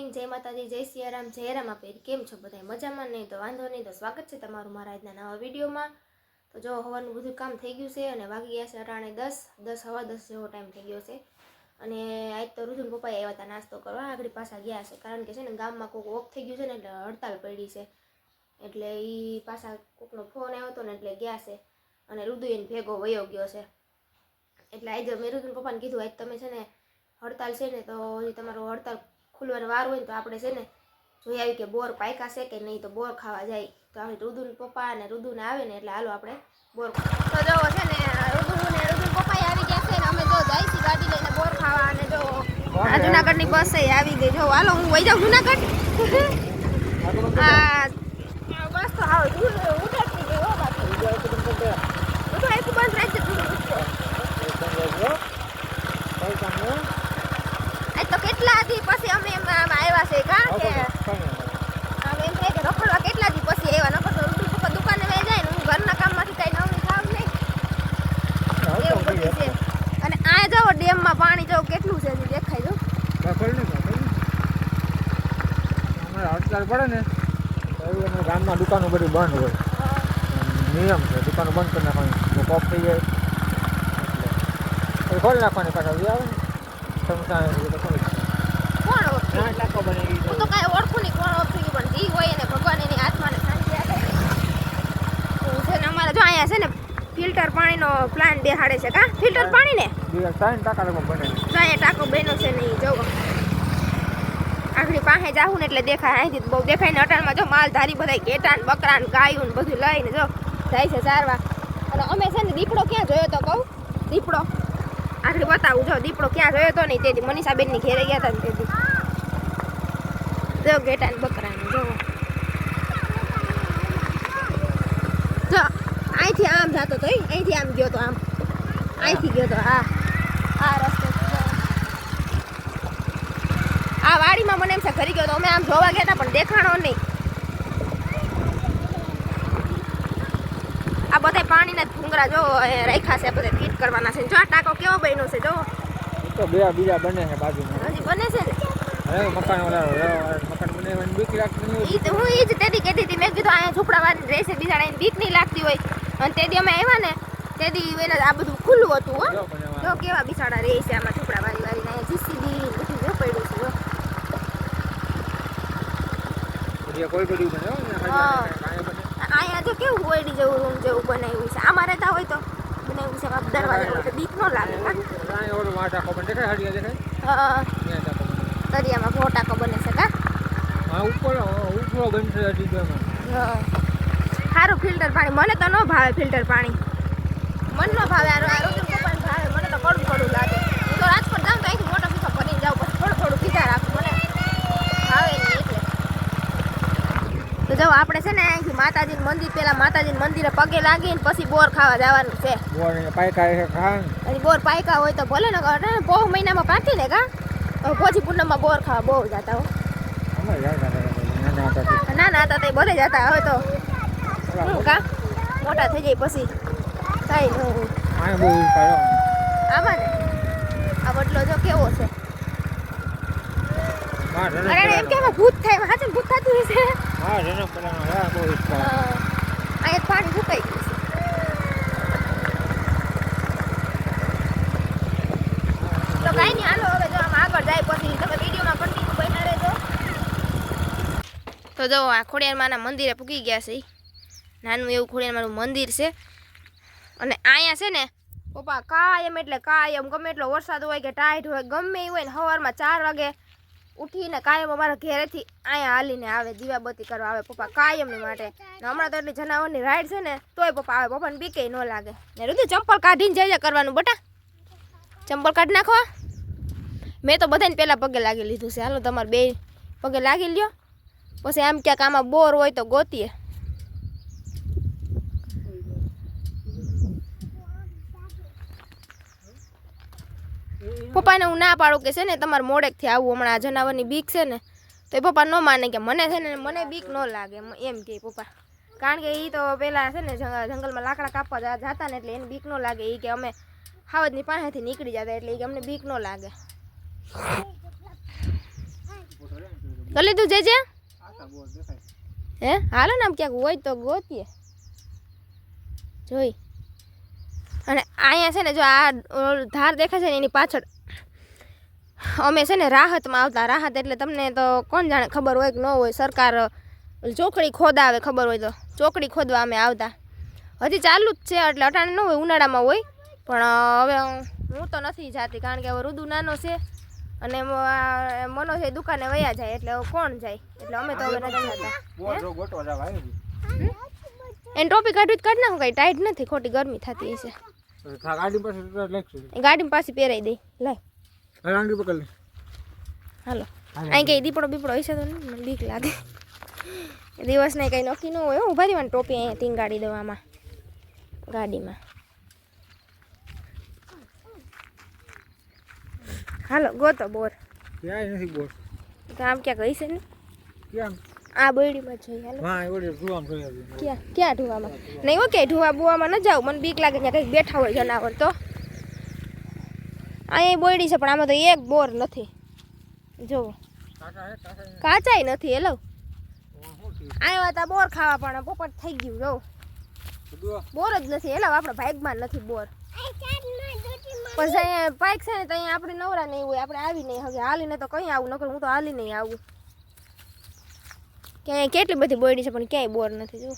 Morning જય માતાજી, જય સિયારામ, જય રામ આપે કેમ છો બધા મજામાં નહીં તો વાંધો નહીં, તો સ્વાગત છે તમારું મારા આજના નવા વિડીયોમાં. તો જો હવાનું બધું કામ થઈ ગયું છે અને વાગી ગયા છે અટાણે દસ દસ, હવા દસ જેવો ટાઈમ થઈ ગયો છે. અને આજ તો રુધુન પપ્પાએ આવ્યા હતા નાસ્તો કરવા, આગળ પાછા ગયા છે. કારણ કે છે ને, ગામમાં કોઈક ઓફ થઈ ગયું છે ને, એટલે હડતાલ પડી છે. એટલે એ પાછા કોકનો ફોન આવ્યો હતો ને, એટલે ગયા છે. અને રુદુ એને ભેગો વયો ગયો છે. એટલે આજે મેં રુદુન પપ્પાને કીધું, આજ તમે છે ને, હડતાલ છે ને, તો હજી તમારો હડતાલ ખુલવાનો વાર હોય ને તો આપણે છે ને જોઈ આવી કે બોર પાયકા છે કે નહીં તો બોર ખાવા જાય. તો આપણે રુદુન પપ્પા અને રુદુને આવે ને એટલે હાલો આપણે બોર તો જો છે ને રુદુ ને રુદુન પપ્પા આવી ગયા છે ને, અમે જો જાય છીએ ગાડી લઈને બોર ખાવા અને જો આ જુનાગઢની બસ આવી ગઈ. જો, હાલો, હું વહી જાઉં જુનાગઢ? આ બસ તો દૂર ઉઠાડતી ગઈ હો બાકી રહે છે દૂર ઉઠશે આજ તો કેટલા દી પછી અમે એમ આવ્યા છે? કા કે આમ એમ કે રખડવા કેટલા દી પછી આવ્યા? નકર તો ઋતુ પપ્પા દુકાને વહી જાય ને હું ઘરના કામમાંથી કઈ નવની ખાવ નહીં. એવું બધું છે. અને આ જાઓ ડેમમાં પાણી જાવ કેટલું છે દેખાય જો. હડતાલ પડે ને એવું અમે ગામમાં દુકાનો બધી બંધ હોય. નિયમ છે દુકાનો બંધ કરી નાખવાની. કોપ થઈ જાય ખોલી નાખવાની પાછા આવે ને. ખોલી કોણ ઓળખે ના ટાકો બની હું તો કાંઈ ઓળખું નહીં કોણ ઓળખું પણ જી હોય ને ભગવાન એની આત્માને શાંતિ આપે. છે ને અમારે જો અહીંયા છે ને ફિલ્ટર પાણીનો પ્લાન બેહાડે છે કા? ફિલ્ટર પાણી ને અહીંયા ટાંકો બન્યો છે નહીં જોવો આખરી પાસે જાવું ને એટલે દેખાય અહીંથી બહુ દેખાય ને અટાણમાં જો માલધારી બધા ઘેટા ને બકરા ને ગાયું ને બધું લઈને જો જાય છે ચારવા અને અમે છે ને દીપડો ક્યાં જોયો તો કહું? દીપડો. આખરી બતાવું જો દીપડો ક્યાં જોયો તો નહીં તેથી મનીષાબેનની ઘેરે ગયા હતા ને તેથી. જો ઘેટા ને બકરા જો. જો અહીંથી આમ જતો તો અહીંથી આમ ગયો તો આમ. અહીંથી ગયો તો હા. આ રસ્તો આ વાડીમાં મને એમ છે ઘરી ગયો તો અમે આમ જોવા ગયા હતા પણ દેખાણો નહીં. આ બધા પાણીના ભૂંગરા જો રાખ્યા છે બધા ફીટ કરવાના છે. જો આ ટાંકો કેવો બન્યો છે જો. તો બે બીજા બને છે બાજુમાં. હજી બને છે ને? મકાન વાળા બીક લાગતી ઈ તો હું એ જ તેથી કહેતી હતી. મેં કીધું અહીંયા ઝૂંપડાવાળી રહેશે બિચારા બીક નહીં લાગતી હોય. અને તે દી અમે આવ્યા ને તે દી એને આ બધું ખુલ્લું હતું હો. જો કેવા બિચારા રહે છે આમાં ઝૂંપડાવાળી વાળી અહીંયા જીસીબી બધું જો પડ્યું છે કોઈ બધું ને. અહીંયા તો કેવું હોયડી જેવું રૂમ જેવું બનાવ્યું છે. આમાં રહેતા હોય તો બનાવ્યું છે આમાં દરવાજા હોય તો બીક ન લાગે દેખાય દેખાય? હા, દરિયામાં ફોટાકો બને છે કા? હા ઉપર ઉપરો બનશે હા. સારું ફિલ્ટર પાણી. મને તો ન ભાવે ફિલ્ટર પાણી. મન ન ભાવે આ આ ભાવે. મને તો કડું કડું લાગે. હું તો રાજકોટ જાઉં તો અહીંથી મોટો પીસો ભરીને જાઉં. થોડું થોડું પીધા રાખું. મને ભાવે નહીં એટલે. તો જો આપણે છે ને અહીંથી માતાજીનું મંદિર પેલા માતાજીનું મંદિરે પગે લાગીને પછી બોર ખાવા જવાનું છે. બોર પાયકા છે ખાન બોર પાયકા હોય તો ભલે ને બહુ મહિનામાં પાકી ને કા? હવે પૂનમમાં બોર ખાવા બહુ જતા હો. અમારે યાર નાના હતા ના ના હતા તે બધે જતા હવે તો. શું કા? મોટા થઈ જાય પછી. કઈ ન આ આમાં ને આ બટલો જો કેવો છે. અરે એમ કે ભૂત થાય હાચે ભૂત થતું હશે. હા રનમ કરવાનો હા બહુ હા. અહીંયા પાણી સુકાઈ ગયું છે તો કાંઈ નહીં હાલો હવે જો આમ આગળ જાય પછી તમે વિડીયોમાં કન્ટિન્યુ બન્યા રહેજો તો જો આ ખોડિયારમાંના મંદિરે પૂકી ગયા છે નાનું એવું ખોડિયારમાંનું મંદિર છે. અને અહીંયા છે ને, પપ્પા કાયમ એટલે કાયમ ગમે એટલો વરસાદ હોય કે ટાઈટ હોય, ગમે એ હોય ને સવારમાં ચાર વાગે ઉઠીને કાયમ અમારા ઘેરેથી અહીંયા હાલીને આવે, દીવાબત્તી કરવા આવે પપ્પા કાયમની માટે. હમણાં તો એટલી જનાવરની રાઈડ છે ને, તોય પપ્પા આવે, પપ્પાને બીકે ન લાગે. ને રુદુ, ચંપલ કાઢીને જઈ કરવાનું બટા. ચંપલ કાઢી નાખવા મેં તો બધાને પહેલાં પગે લાગી લીધું છે. હાલો, તમારે બે પગે લાગી લ્યો. પછી આમ ક્યાંક આમાં બોર હોય તો ગોતીએ. પપ્પાને હું ના પાડું કે છે ને, તમારે મોડેકથી આવું, હમણાં આ જનાવરની બીક છે ને, તો એ પપ્પા ન માને કે મને છે ને, મને બીક ન લાગે, એમ- કે પપ્પા. કારણ કે એ તો પેલા છે ને જંગલમાં લાકડા કાપવા જતા ને એટલે એને બીક ન લાગે. એ કે અમે હાવજની પાસેથી નીકળી જતા એટલે એ કે અમને બીક ન લાગે. ગલી તું જે હે? હાલો ને આમ ક્યાંક હોય તો ગોતીએ. જોઈ. અને અહીંયા છે ને જો આ ધાર દેખાય છે ને એની પાછળ. અમે છે ને રાહતમાં આવતા. રાહત એટલે તમને તો કોણ જાણે ખબર હોય કે ન હોય. સરકાર ચોકડી ખોદાવે ખબર હોય તો. ચોકડી ખોદવા અમે આવતા. હજી ચાલુ જ છે એટલે અટાણે ન હોય, ઉનાળામાં હોય. પણ હવે હું તો નથી જાતી કારણ કે હવે રુદુ નાનો છે. અને મનોજ દુકાને વયા જાય એટલે કોણ જાય? એટલે અમે તો હવે નથી જતા. એને ટોપી કાઢવી કાઢ નાખું કઈ ટાઈટ નથી ખોટી ગરમી થતી હશે. ગાડી પાસે પહેરાઈ દઈ લાય. હાલો. અહીં કઈ દીપડો બીપડો હશે તો બીક લાગે. દિવસ ને કંઈ નક્કી ન હોય હો. ઊભા રહેવાની ટોપી અહીંયા ટીંગાડી ગાડી દેવામાં ગાડીમાં. હાલો ગોતો બોર. ક્યાંય નથી બોર. તો આમ ક્યાંક હશે ને? ક્યાં? આ બોયડીમાં જઈ હાલો. હા ઓડી રૂવામ ક્યાં ક્યાં ઢુવામાં નહીં ઓકે ઢુવા બુવામાં ન જાવ મને બીક લાગે ત્યાં કંઈક બેઠા હોય જનાવર તો. અહીંયા બોયડી છે પણ આમાં તો એક બોર નથી. જોવો કાચાય નથી હેલો? આવ્યા તા બોર ખાવા પણ પોપટ થઈ ગયું જો બોર જ નથી હેલો આપણા ભાગમાં નથી બોર. પછી અહીંયા પાઇક છે ને તો અહીંયા આપણે નવરા નહીં હોય, આપણે આવી નહીં. હવે હાલીને તો કંઈ આવું, નકર હું તો હાલી નહીં આવું. ક્યાંય કેટલી બધી બોયડી છે, પણ ક્યાંય બોર નથી જો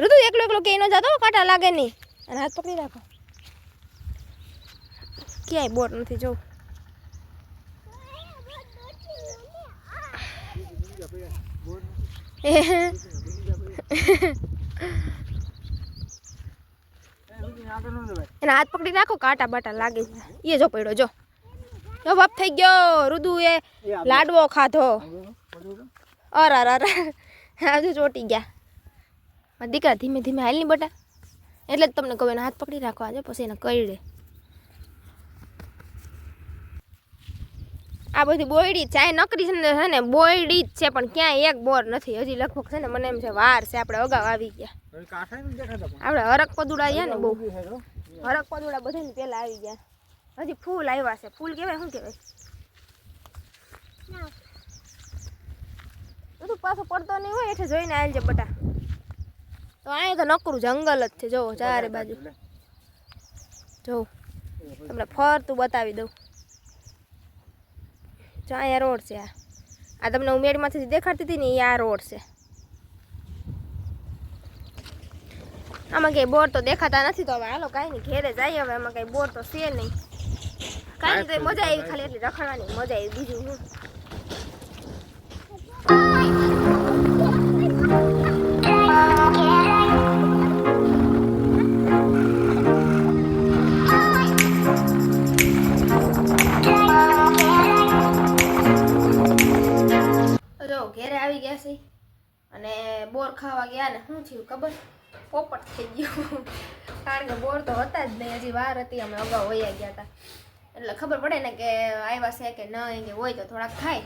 ઋતુ એકલો એકલો ક્યાંય ન જતો કાંટા લાગે નહીં. અને હાથ પકડી રાખો. ક્યાંય બોર નથી જો જવાય એના હાથ પકડી રાખો કાંટા બાટા લાગે છે. એ જો પડ્યો જો. જો બાપ થઈ ગયો રુદુ એ લાડવો ખાધો. અર અર અર. હજુ ચોટી ગયા. દીકરા ધીમે ધીમે હાલની બટા. એટલે જ તમને કહું એના હાથ પકડી રાખો આજે પછી એને કરડે આ બધી બોયડી જ આ નકરી છે ને ને બોયડી જ છે પણ ક્યાંય એક બોર નથી. હજી લગભગ છે ને મને એમ છે વાર છે આપણે અગાઉ આવી ગયા. આપણે હરક પદુડા ગયા ને બહુ. હરક પદુડા બધાને પહેલા આવી ગયા. હજી ફૂલ આવ્યા છે. ફૂલ કહેવાય શું કહેવાય બધું પાછો પડતો નહીં હોય એટલે જોઈને આવજે બટા. તો અહીંયા તો નકરું જંગલ જ છે. જોવો ચારે બાજુ. જોઉં તમને ફરતું બતાવી દઉં. જો અહીંયા રોડ છે આ. આ તમને ઉમેરમાંથી દેખાડતી હતી ને એ આ રોડ છે. આમાં કંઈ બોર તો દેખાતા નથી તો હવે હાલો કાંઈ નહીં, ઘેરે જઈએ હવે એમાં કંઈ બોર તો છે નહીં. કાંઈ તો મજા આવી ખાલી એટલી રખડવાની મજા આવી, બીજું હું. અને બોર ખાવા ગયા ને શું થયું ખબર? પોપટ થઈ ગયું. કારણ કે બોર તો હતા જ નહીં, હજી વાર હતી, અમે અગાઉ વયા ગયા હતા. એટલે ખબર પડે ને કે આવ્યા છે કે ન કે હોય તો થોડાક ખાય.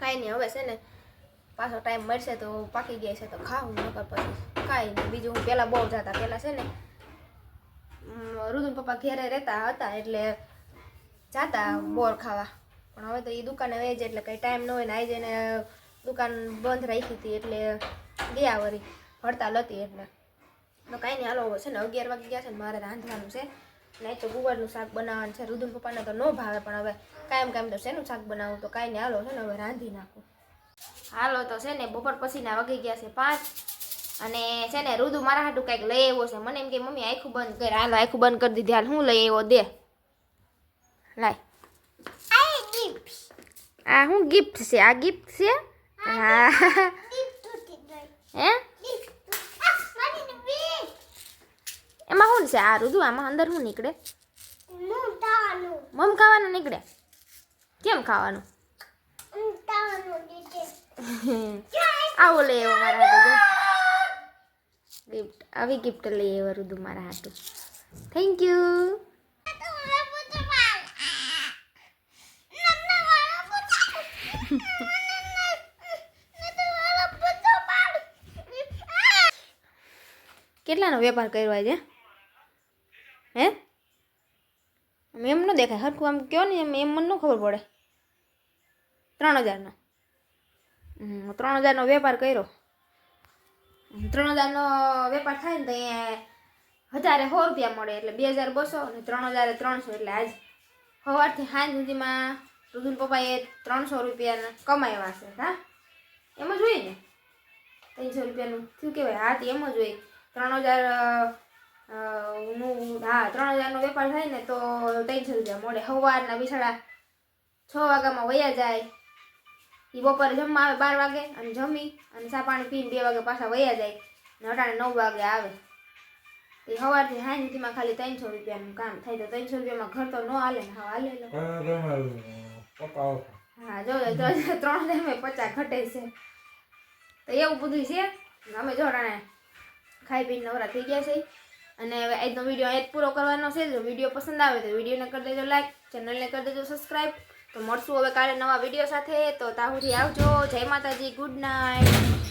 કાંઈ નહીં, હવે છે ને પાછો ટાઈમ મળશે તો પાકી ગયા છે તો ખાવું, નકર પછી કાંઈ નહીં. બીજું હું પહેલાં બહુ જતા, પહેલાં છે ને રુદુન પપ્પા ઘેરે રહેતા હતા એટલે જાતા બોર ખાવા. પણ હવે તો એ દુકાને વેજ એટલે કંઈ ટાઈમ ન હોય ને આવી જઈને દુકાન બંધ રાખી હતી એટલે ગયા વળી હડતાલ હતી એટલે. તો કાંઈ નહીં હાલો છે ને અગિયાર વાગી ગયા છે ને મારે રાંધવાનું છે. નહીં તો ગુવારનું શાક બનાવવાનું છે. રુદન પપ્પાને તો ન ભાવે પણ હવે કાયમ કાયમ તો શેનું શાક બનાવું? તો કાંઈ નહીં હાલો છે ને હવે રાંધી નાખું. હાલો તો છે ને બપોર પછીના વાગી ગયા છે પાંચ. અને છે ને રુદુ મારા હાટું કાંઈક લઈ આવ્યો છે. મને એમ કે મમ્મી આખું બંધ કરે. હાલો આખું બંધ કરી દીધી. હાલ હું લઈ આવ્યો? દે. લાય. આ શું ગિફ્ટ છે? આ ગિફ્ટ છે? હા. હે. એમાં શું છે? આ રુદુ આમાં અંદર શું નીકળે? મમ ખાવાનું નીકળે? કેમ ખાવાનું? આવો લઈ આવ્યો મારા હાટું ગિફ્ટ આવી ગિફ્ટ લઈ આવ્યો રુદુ મારા હાથે. થેન્ક યુ કેટલાનો વેપાર કર્યો આજે? હે? એમ ન દેખાય, હરખું આમ કયો ને એમ એમ મને ન ખબર પડે. ત્રણ હજારનો. ત્રણ હજારનો વેપાર કર્યો. ત્રણ હજારનો વેપાર થાય ને તો અહીંયા હજારે સો રૂપિયા મળે, એટલે બે હજાર બસો અને ત્રણ હજારે ત્રણસો, એટલે આજ સવારથી સાંજ સુધીમાં રુદુલ પપ્પાએ ત્રણસો રૂપિયાના કમાયા છે હા? એમ જ હોય ને? ત્રણસો રૂપિયાનું શું કહેવાય? હા એમ જ હોય. ત્રણ હજારનું હા ત્રણ હજારનો વેપાર થાય ને તો ત્રણસો રૂપિયા મળે. સવારના બિસાડા છ વાગ્યામાં વયા જાય. એ બપોરે જમવા આવે બાર વાગે અને જમી અને ચા પાણી પીને બે વાગે પાછા વયા જાય. ને અટાણે નવ વાગે આવે. એ સવારથી સાંજ સુધીમાં ખાલી ત્રણસો રૂપિયાનું કામ થાય. તો ત્રણસો રૂપિયામાં ઘર તો ન હાલે ને હા હાલે હા જો ત્રણ હજારમાં પચાસ ઘટે છે. તો એવું બધું છે. અમે જો અટાણે ખાઈ પીને નવરા થઈ ગયા છે. અને હવે આજનો વીડિયો અહીંયા પૂરો કરવાનો છે. જો વીડિયો પસંદ આવે તો વિડીયોને કરી દેજો લાઈક ચેનલને કરી દેજો સબસ્ક્રાઈબ તો મળશું હવે કાલે નવા વીડિયો સાથે. તો સુધી આવજો. જય માતાજી. Good night